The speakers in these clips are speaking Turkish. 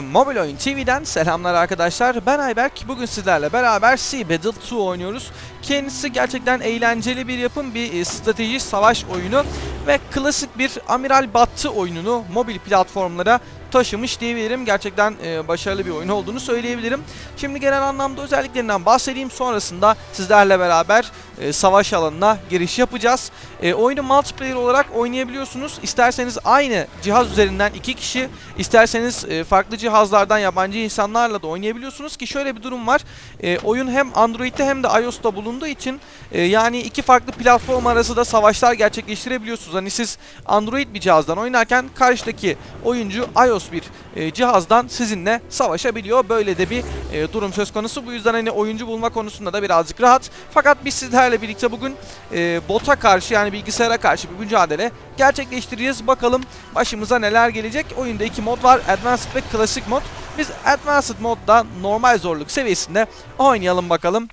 Mobil Oyun TV'den selamlar arkadaşlar. Ben Ayberk. Bugün sizlerle beraber Sea Battle 2 oynuyoruz. Kendisi gerçekten eğlenceli bir yapım, bir e, strateji savaş oyunu ve klasik bir Amiral Battı oyununu mobil platformlara taşımış diyebilirim. Gerçekten e, başarılı bir oyun olduğunu söyleyebilirim. Şimdi genel anlamda özelliklerinden bahsedeyim. Sonrasında sizlerle beraber e, savaş alanına giriş yapacağız. E, oyunu multiplayer olarak oynayabiliyorsunuz. İsterseniz aynı cihaz üzerinden iki kişi, isterseniz e, farklı cihazlardan yabancı insanlarla da oynayabiliyorsunuz ki şöyle bir durum var. E, oyun hem Android'de hem de iOS'ta bulunduğu için e, yani iki farklı platform arası da savaşlar gerçekleştirebiliyorsunuz. Hani siz Android bir cihazdan oynarken karşıdaki oyuncu iOS bir e, cihazdan sizinle savaşabiliyor. Böyle de bir e, durum söz konusu. Bu yüzden hani oyuncu bulma konusunda da birazcık rahat. Fakat biz sizlerle birlikte bugün e, bota karşı yani bilgisayara karşı bir mücadele gerçekleştireceğiz. Bakalım başımıza neler gelecek. Oyunda iki mod var. Advanced ve Classic mod. Biz Advanced modda normal zorluk seviyesinde oynayalım bakalım.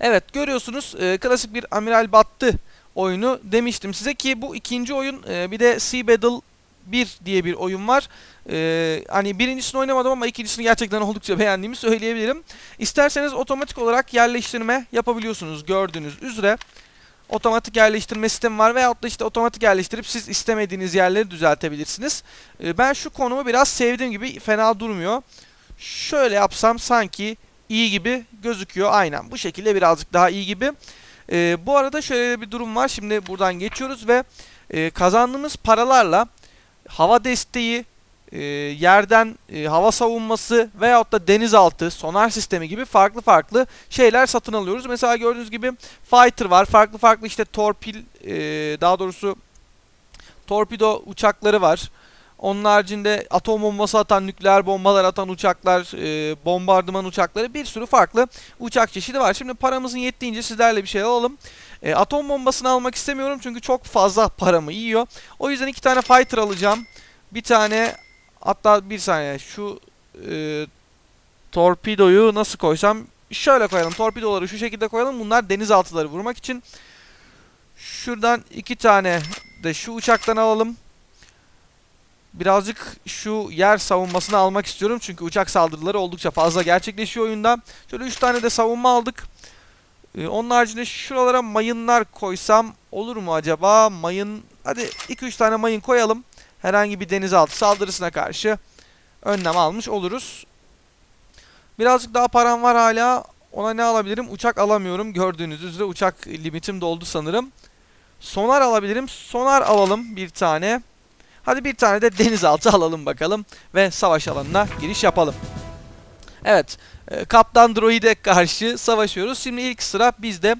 Evet görüyorsunuz e, klasik bir Amiral Battı oyunu demiştim size ki bu ikinci oyun e, bir de Sea Battle 1 diye bir oyun var. Ee, hani birincisini oynamadım ama ikincisini gerçekten oldukça beğendiğimi söyleyebilirim. İsterseniz otomatik olarak yerleştirme yapabiliyorsunuz gördüğünüz üzere. Otomatik yerleştirme sistemi var veyahut da işte otomatik yerleştirip siz istemediğiniz yerleri düzeltebilirsiniz. Ee, ben şu konumu biraz sevdiğim gibi fena durmuyor. Şöyle yapsam sanki iyi gibi gözüküyor. Aynen bu şekilde birazcık daha iyi gibi. Ee, bu arada şöyle bir durum var. Şimdi buradan geçiyoruz ve e, kazandığımız paralarla hava desteği, e, yerden e, hava savunması veyahut da denizaltı, sonar sistemi gibi farklı farklı şeyler satın alıyoruz. Mesela gördüğünüz gibi fighter var. Farklı farklı işte torpil, e, daha doğrusu torpido uçakları var. Onun haricinde atom bombası atan, nükleer bombalar atan uçaklar, e, bombardıman uçakları bir sürü farklı uçak çeşidi var. Şimdi paramızın yettiğince sizlerle bir şey alalım. E, atom bombasını almak istemiyorum çünkü çok fazla paramı yiyor. O yüzden iki tane fighter alacağım. Bir tane hatta bir saniye şu e, torpidoyu nasıl koysam şöyle koyalım. Torpidoları şu şekilde koyalım. Bunlar denizaltıları vurmak için. Şuradan iki tane de şu uçaktan alalım. Birazcık şu yer savunmasını almak istiyorum. Çünkü uçak saldırıları oldukça fazla gerçekleşiyor oyunda. Şöyle 3 tane de savunma aldık. Ee, onun haricinde şuralara mayınlar koysam olur mu acaba? Mayın... Hadi 2-3 tane mayın koyalım. Herhangi bir denizaltı saldırısına karşı önlem almış oluruz. Birazcık daha param var hala. Ona ne alabilirim? Uçak alamıyorum. Gördüğünüz üzere uçak limitim doldu sanırım. Sonar alabilirim. Sonar alalım bir tane. Hadi bir tane de denizaltı alalım bakalım ve savaş alanına giriş yapalım. Evet, e, Kaptan Droid'e karşı savaşıyoruz. Şimdi ilk sıra bizde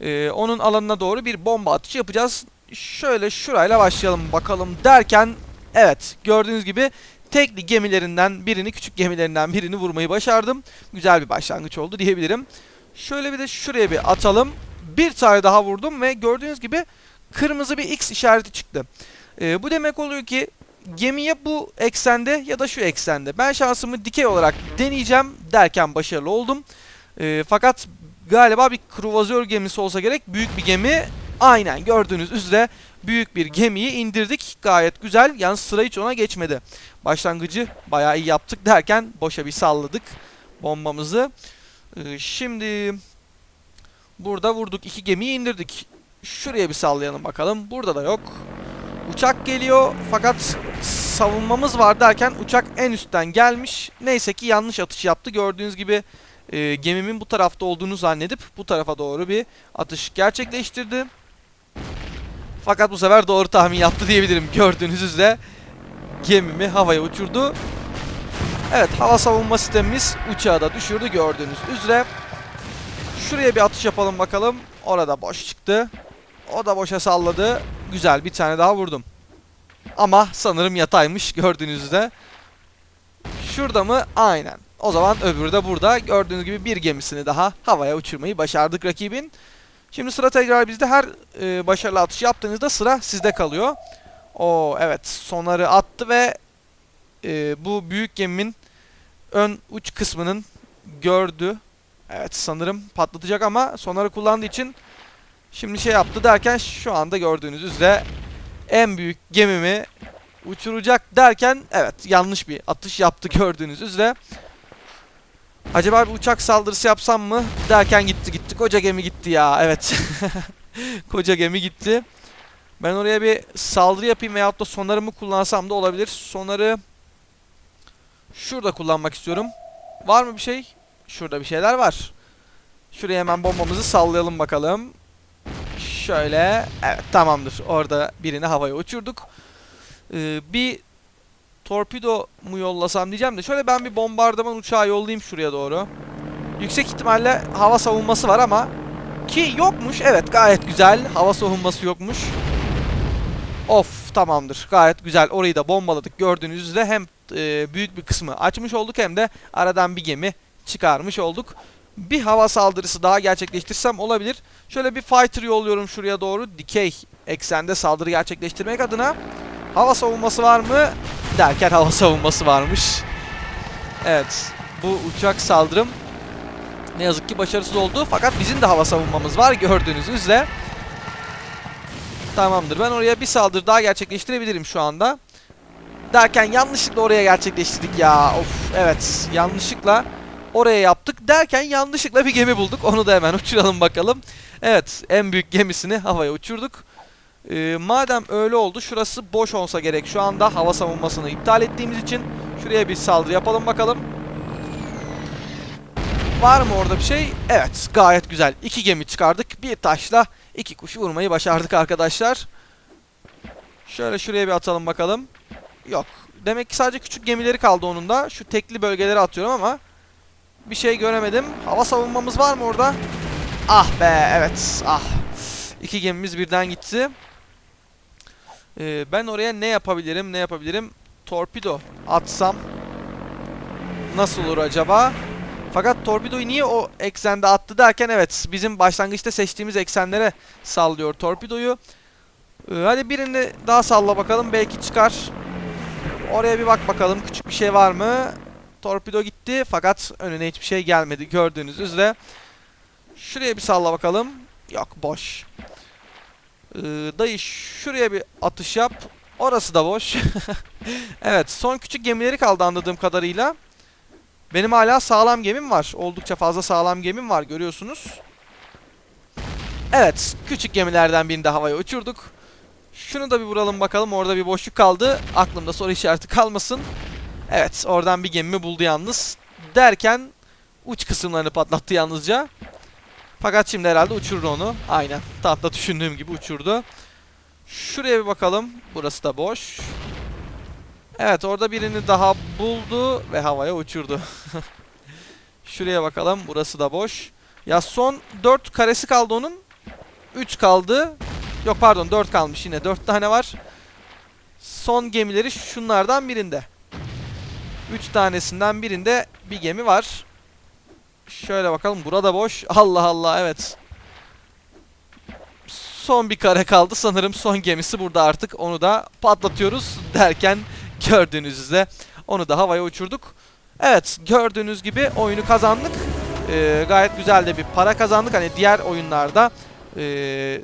e, onun alanına doğru bir bomba atışı yapacağız. Şöyle şurayla başlayalım bakalım derken evet gördüğünüz gibi tekli gemilerinden birini, küçük gemilerinden birini vurmayı başardım. Güzel bir başlangıç oldu diyebilirim. Şöyle bir de şuraya bir atalım. Bir tane daha vurdum ve gördüğünüz gibi kırmızı bir X işareti çıktı. Ee, bu demek oluyor ki gemiye bu eksende ya da şu eksende. Ben şansımı dikey olarak deneyeceğim derken başarılı oldum. Ee, fakat galiba bir kruvazör gemisi olsa gerek. Büyük bir gemi. Aynen gördüğünüz üzere büyük bir gemiyi indirdik. Gayet güzel. Yalnız sıra hiç ona geçmedi. Başlangıcı bayağı iyi yaptık derken boşa bir salladık bombamızı. Ee, şimdi burada vurduk. iki gemiyi indirdik. Şuraya bir sallayalım bakalım. Burada da yok. Uçak geliyor fakat savunmamız var derken uçak en üstten gelmiş. Neyse ki yanlış atış yaptı. Gördüğünüz gibi e, gemimin bu tarafta olduğunu zannedip bu tarafa doğru bir atış gerçekleştirdi. Fakat bu sefer doğru tahmin yaptı diyebilirim. Gördüğünüz üzere gemimi havaya uçurdu. Evet hava savunma sistemimiz uçağı da düşürdü gördüğünüz üzere. Şuraya bir atış yapalım bakalım. Orada boş çıktı. O da boşa salladı. Güzel bir tane daha vurdum. Ama sanırım yataymış gördüğünüz üzere. Şurada mı? Aynen. O zaman öbürü de burada. Gördüğünüz gibi bir gemisini daha havaya uçurmayı başardık rakibin. Şimdi sıra tekrar bizde. Her e, başarılı atış yaptığınızda sıra sizde kalıyor. O evet sonarı attı ve e, bu büyük geminin ön uç kısmının gördü. Evet sanırım patlatacak ama sonarı kullandığı için Şimdi şey yaptı derken şu anda gördüğünüz üzere en büyük gemimi uçuracak derken evet yanlış bir atış yaptı gördüğünüz üzere. Acaba bir uçak saldırısı yapsam mı derken gitti gitti. Koca gemi gitti ya evet. Koca gemi gitti. Ben oraya bir saldırı yapayım veyahut da sonarımı kullansam da olabilir. Sonarı şurada kullanmak istiyorum. Var mı bir şey? Şurada bir şeyler var. Şuraya hemen bombamızı sallayalım bakalım. Şöyle. Evet tamamdır. Orada birini havaya uçurduk. Ee, bir torpido mu yollasam diyeceğim de şöyle ben bir bombardıman uçağı yollayayım şuraya doğru. Yüksek ihtimalle hava savunması var ama ki yokmuş. Evet gayet güzel. Hava savunması yokmuş. Of tamamdır. Gayet güzel. Orayı da bombaladık. Gördüğünüz üzere hem e, büyük bir kısmı açmış olduk hem de aradan bir gemi çıkarmış olduk. Bir hava saldırısı daha gerçekleştirsem olabilir. Şöyle bir fighter yolluyorum şuraya doğru. Dikey eksende saldırı gerçekleştirmek adına. Hava savunması var mı? Derken hava savunması varmış. Evet. Bu uçak saldırım ne yazık ki başarısız oldu. Fakat bizim de hava savunmamız var gördüğünüz üzere. Tamamdır. Ben oraya bir saldırı daha gerçekleştirebilirim şu anda. Derken yanlışlıkla oraya gerçekleştirdik ya. Of evet yanlışlıkla oraya yaptık. Derken yanlışlıkla bir gemi bulduk. Onu da hemen uçuralım bakalım. Evet en büyük gemisini havaya uçurduk. Ee, madem öyle oldu şurası boş olsa gerek. Şu anda hava savunmasını iptal ettiğimiz için şuraya bir saldırı yapalım bakalım. Var mı orada bir şey? Evet gayet güzel. İki gemi çıkardık. Bir taşla iki kuşu vurmayı başardık arkadaşlar. Şöyle şuraya bir atalım bakalım. Yok. Demek ki sadece küçük gemileri kaldı onun da. Şu tekli bölgeleri atıyorum ama bir şey göremedim. Hava savunmamız var mı orada? Ah be evet ah. İki gemimiz birden gitti. Ee, ben oraya ne yapabilirim ne yapabilirim? Torpido atsam nasıl olur acaba? Fakat torpidoyu niye o eksende attı derken evet bizim başlangıçta seçtiğimiz eksenlere sallıyor torpidoyu. Ee, hadi birini daha salla bakalım belki çıkar. Oraya bir bak bakalım küçük bir şey var mı? Torpido gitti fakat önüne hiçbir şey gelmedi gördüğünüz üzere. Şuraya bir salla bakalım. Yok boş. Ee, dayı şuraya bir atış yap. Orası da boş. evet son küçük gemileri kaldı anladığım kadarıyla. Benim hala sağlam gemim var. Oldukça fazla sağlam gemim var görüyorsunuz. Evet küçük gemilerden birini de havaya uçurduk. Şunu da bir vuralım bakalım. Orada bir boşluk kaldı. Aklımda soru işareti kalmasın. Evet oradan bir gemimi buldu yalnız. Derken uç kısımlarını patlattı yalnızca. Fakat şimdi herhalde uçurur onu. Aynen. Tam da düşündüğüm gibi uçurdu. Şuraya bir bakalım. Burası da boş. Evet orada birini daha buldu ve havaya uçurdu. Şuraya bakalım. Burası da boş. Ya son 4 karesi kaldı onun. 3 kaldı. Yok pardon 4 kalmış yine. 4 tane var. Son gemileri şunlardan birinde. 3 tanesinden birinde bir gemi var. Şöyle bakalım. Burada boş. Allah Allah evet. Son bir kare kaldı. Sanırım son gemisi burada artık. Onu da patlatıyoruz derken gördüğünüz üzere onu da havaya uçurduk. Evet gördüğünüz gibi oyunu kazandık. Ee, gayet güzel de bir para kazandık. Hani diğer oyunlarda e,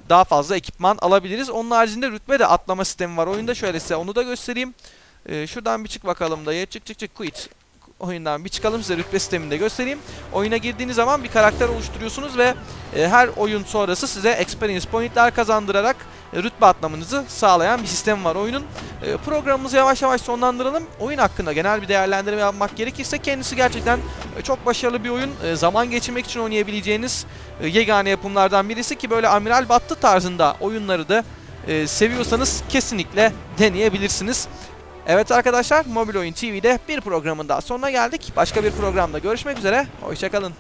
daha fazla ekipman alabiliriz. Onun haricinde rütbe de atlama sistemi var oyunda. Şöyle size onu da göstereyim. Ee, şuradan bir çık bakalım dayı. Çık çık çık quit. Oyundan bir çıkalım size rütbe sistemini de göstereyim. Oyuna girdiğiniz zaman bir karakter oluşturuyorsunuz ve e, her oyun sonrası size experience pointler kazandırarak e, rütbe atlamanızı sağlayan bir sistem var oyunun. E, programımızı yavaş yavaş sonlandıralım. Oyun hakkında genel bir değerlendirme yapmak gerekirse kendisi gerçekten e, çok başarılı bir oyun. E, zaman geçirmek için oynayabileceğiniz e, yegane yapımlardan birisi ki böyle Amiral Battı tarzında oyunları da e, seviyorsanız kesinlikle deneyebilirsiniz. Evet arkadaşlar Mobil Oyun TV'de bir programın daha sonuna geldik. Başka bir programda görüşmek üzere. Hoşçakalın.